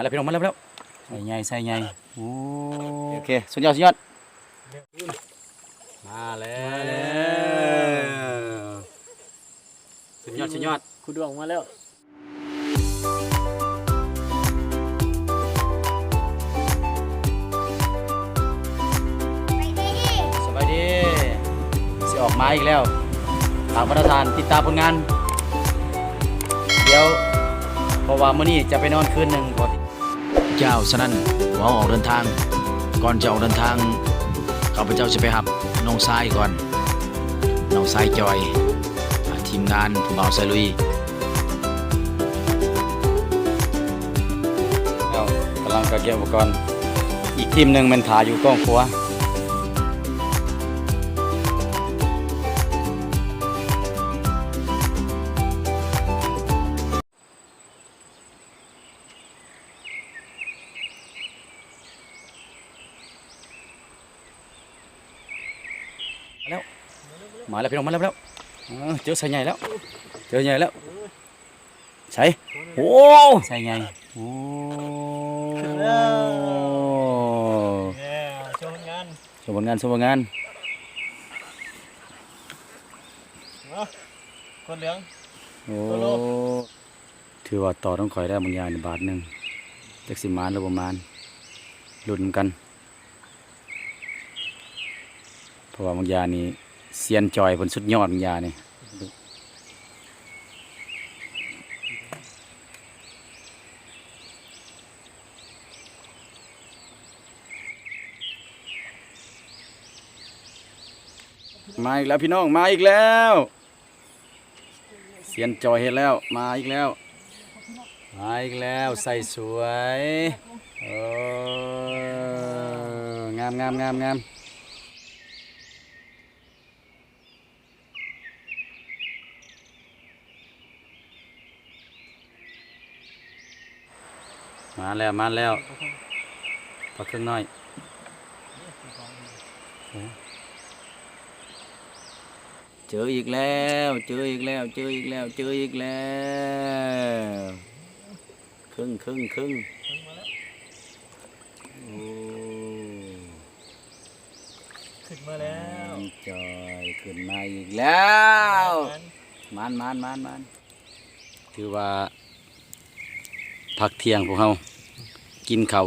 มาแล้วพี่น้องมาแล้วมาแล้วใส่ใหญ่ใส่ใหญ่โอ้โอเคสุดยอดสุดยอดมาแล้วสุดยอดสุดยอดคุณดวงมาแล้วสบายดีสิออกมาอีกแล้วตามมาตรฐานติดตามผลงาน เดี๋ยวเพราะว่ามื้อนี้จะไปนอนคืนหนึ่งก่อน เจ้าฉะนั้นหัวออกเดินทาง ก่อนจะออกเดินทางข้าพเจ้าจะไปหับน้องทรายก่อนน้องทรายจอย ทีมงานผู้บ่าวไซลุยแล้วกำลังกระเกียบอุปกรณ์อีกทีมหนึ่งมันถ่ายอยู่กล้องครัว มาแล้วพี่น้องมาแล้วมาแล้วเออเจอใส่ใหญ่แล้ว เจอใหญ่แล้วใส่โอ้ใส่ใหญ่โอ้แย่โชว์ผลงานสมผลงานสมผลงานมาคนเหลืองโอ้ตัวโลถือว่าต่อต้องคอยได้บางอย่างในบาทหนึ่งจักสิมานหรือประมาณลุ้นกัน เพราะว่าบางอยางนี่ เซียนจอยผลสุดยอดบางอยางนี่มาอีกแล้วพี่น้องมาอีกแล้วเซียนจอยเห็นแล้วมาอีกแล้ว มาอีกแล้วใส่สวยโอ้งามงามงามงาม มาแล้วมาแล้วพอเครื่องน้อยเจออีกแล้ว เจออีกแล้ว เจออีกแล้ว เจออีกแล้วครึ่งครึ่งครึ่งโอ้ขึ้นมาแล้วจอยขึ้นมาอีกแล้ว มันมันมันมันถือว่า พักเที่ยงพวกเขากินเขา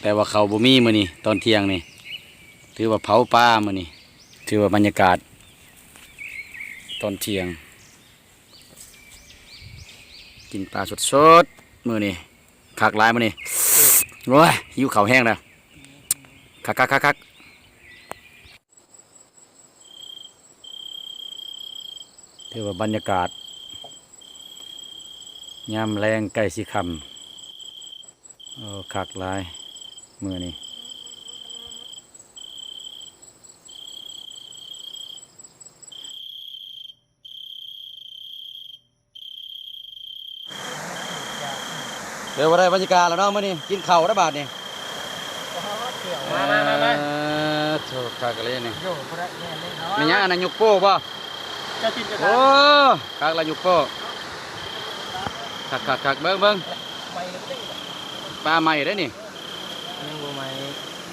แต่ว่าเขาบ่มีมือนี้ตอนเที่ยงนี่ถือว่าเผาปลามือนี้ถือว่าบรรยากาศ ตอนเที่ยง กินปลาสดๆมื้อนี้คักลายมือนี้โอ้ยหิวเขาแห้งแล้วคักคักคักคักถือว่าบรรยากาศ ยามแรงไก่สีคำโอ้คักหลาย มือนี่เดี๋ยววันไรบรรยากาศแล้วเนาะมื่อนี้กินข้าวระบาดนี่มามามามาเออโถคักเลยนี่โย่พระแม่เล่นเนาะมีหยังอันนั้นยุกโป้ป่ะจะติดกระทะโอ้คักละยุกโป้ คักคักคักเบิ้งเบิ้งปลาใหม่ได้นี่ยังบ่ไม่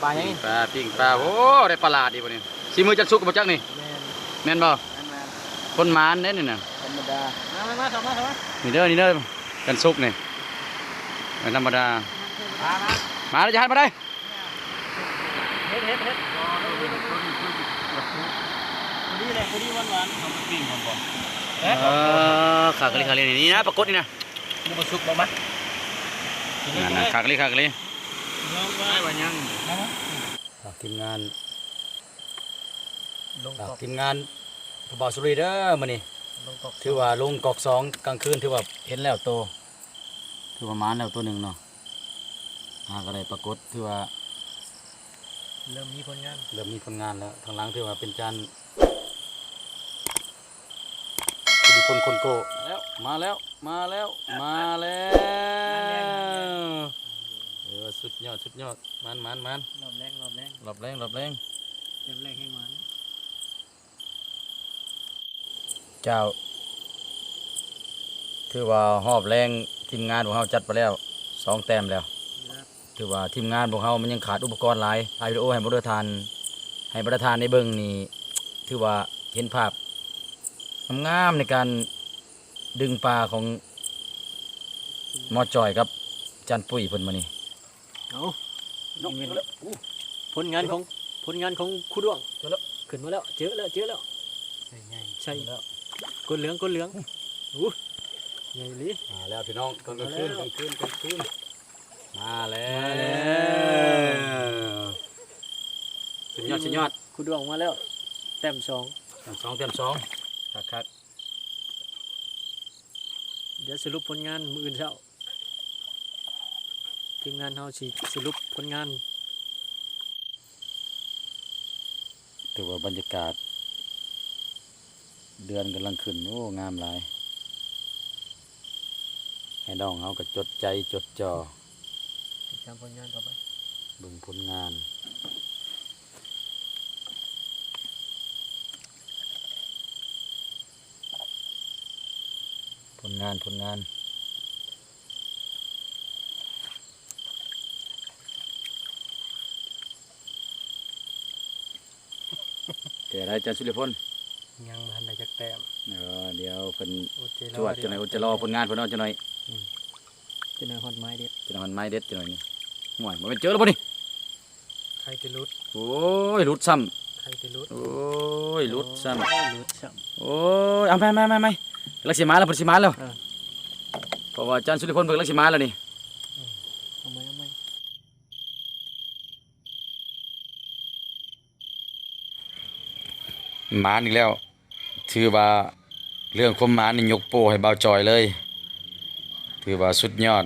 ปลายังปิ้งปลาปิ้งปลาโอ้ได้ปลาหลาดดีป่ะนี่สีมือจักสุกบ่จักนี่แม่นแม่นบ่แม่นนคนหมานเด้นี่น่ะธรรมดามามามาสองมาสองมานี่เด้อนี่เด้อกันสุกนี่ไม่ธรรมดามามามาแล้วจะหันมาได้เฮ็ดเฮ็ดเฮ็ดดีเลยพอดีหวานหวานทำปิ้งก่อนบ่เออขากะลิขากะลินี่นะปรากฏนี่นะ มึงมาสุกบ่มั้ยนั่นนะขากะลิขากะลิน้องว่าว่ายังฝากทีมงานลงฝากกอกทีมงานผู้บ่าวสุรีเด้อมื้อนี้ลงกอกถือว่าลงกอกสองกลางคืนถือว่าเห็นแล้วโตถือว่าหมานแล้วตัวหนึ่งเนาะหากอะไรปรากฏถือว่า เริ่มมีผลงาน เริ่มมีผลงานแล้วทางหลังถือว่าเป็นจาน อิทธิพลคนโกแล้วมาแล้วมาแล้วมาแล้วเออสุดยอดสุดยอดมันมันมันรอบแรกรอบแรกหลบแรงหลบแรงเต็มแรกให้มันเจ้า ถือว่าหอบแรงทีมงานของเราจัดไปแล้วสองแต้มแล้วครับถือว่าทีมงานพวกเขามันยังขาดอุปกรณ์หลายถ่ายวิดีโอให้บริทานให้บริทานในเบิ้งนี่ถือว่าเห็นภาพ งามๆในการดึงปลาของหมอจอยครับจันปุ้ยเพิ่นมานี่เอานี่เป็นผลงานของผลงานของครูดวงเจอแล้วขึ้นมาแล้วเจอแล้วเจอแล้วใช่แล้วกดเหลืองกดเหลืองอู้ใหญ่ลิมาแล้วพี่น้องกลางคืนกลางคืนกลางคืนมาแล้มาแล้วสุดยอดสุดยอดครูดวงมาแล้วแต้มสองแต้มสองแต้มสอง คักคักเดี๋ยวสรุปผลงานมืออื่นเช้าทีมงานเฮาสิสรุปผลงานถือว่าบรรยากาศ เดือนกำลังขึ้น โอ้ งามหลาย ให้น้องเขาก็จดใจจดจ่อติดตามผลงานต่อไปเบิ่งผลงาน ลงานผลงาน แต่ไรจันทร์สุริพลยังบ่ทันได้จักแต้มเออเดี๋ยวเพิ่นโอเคจวดจะหน่อยจะรอผลงานเพิ่นเอาจะหน่อยจะหน่อยฮอดไม้เด็ดจะหน่อยมันไม้เด็ดจะหน่อยนี่ห่วยมันเป็นเจอแล้วป่ะนี่ใครจะรุดโอ้ยหลุดซ้ใครจะรุดำโอ้ยหลุดซ้โอ้ยรุดซ้ำโอ้ยเอาไม่ไม่ไม่ไม่ ลักษิมาแล้วเพิ่นสิมาแล้วอ่าเพราะว่าอาจารย์สุริพลเพิ่นลักษิมาแล้วนี่ำเอาไหมเอาไหมหมาอีกแล้ว ถือว่าเรื่องความหมานี่ยกโป้ให้เบาจอยเลย ถือว่าสุดยอด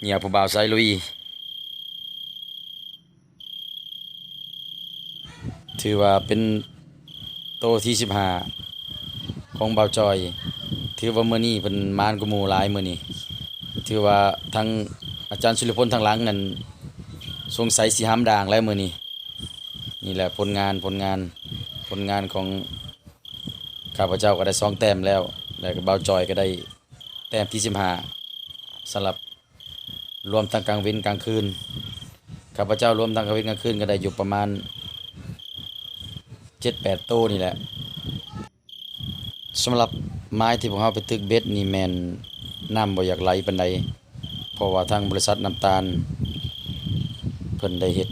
เงียผู้บ่าวไซลุย ถือว่าเป็นโตที่สิบห้า ของเบาจอย ถือว่ามื้อนี้เป็นมานกุมูหลายมื้อนี้ถือว่าทางอาจารย์สุริพลทางหลังนั่นสงสัยสิห้ามด่างแล้วมื้อนี้นี่แหละผลงานผลงานผลงานของข้าพเจ้าก็ได้สองแต้มแล้ว แล้วก็เบาจอยก็ได้แต้มที่สิบห้าสำหรับรวมทั้งกลางว้นกลางคืนข้าพเจ้ารวมทั้งกลางว้นกลางคืนก็ได้อยู่ประมาณเจ็ดแปดโต้นี่แหละ สำหรับไม้ที่พวกเราไปตึกเบ็ดนี่แมนน้ำบ่อยากไหลปานใดเพราะว่าทางบริษัทน้ำตาล เพิ่นได้เฮ็ด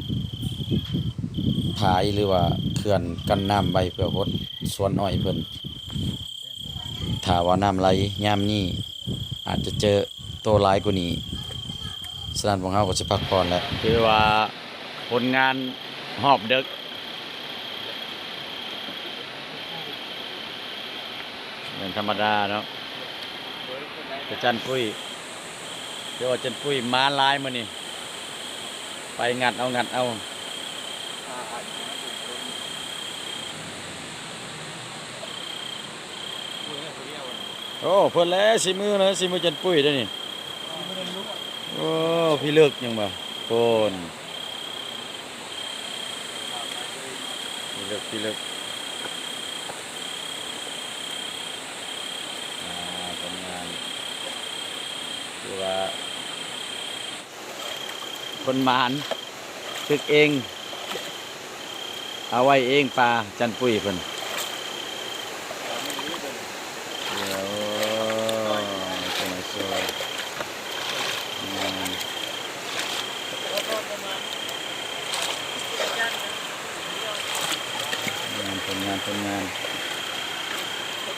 ผายหรือว่าเขื่อนกันน้ำไว้เพื่อพดสวนอ้อยเพิ่นถ้าว่าน้ำไหลยามนี้อาจจะเจอโตหลายกว่านี้สนานของเฮาก็สิพักผ่อนแล้วคือว่าผลงานหอบเดึกเป็น ธรรมดาเนาะแต่จันปุ้ยเดี๋ยวจันปุ้ยม้าลายมื้อนี้ไปงัดเอางัดเอาโอ้เพิ่นแล้วสิมือนะสิมือจันปุ้ยเด้นี่โอ้พี่เลิกยังบ่โคนพี่เลิกพี่เลิกอ่าผลงานคือว่า คนมานทึกเอง เอาไว้เองปลาจันปุยเพิ่นเดี๋ยวจะมาโชว์งานงานผลงานผลงาน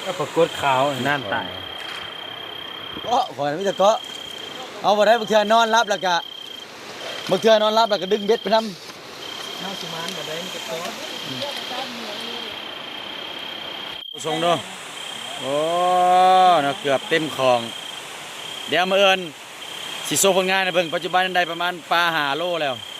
ก็ปรากฏขาวน่านตายโอ้ขอไม่จะเกาะเอาบ่ได้บางเทื่อนอนรับแล้วก็ บางเทื่อนอนรับแล้วก็ดึงเบ็ดไปนำน้าสิมานบ่ได้มันก็ตัวส่งดูโอ้เนาะเกือบเต็มคลอง เดี๋ยวมาเอิญสิโซผลงานนะเบิ่งปัจจุบันได้ประมาณปลาหาโลแล้วเ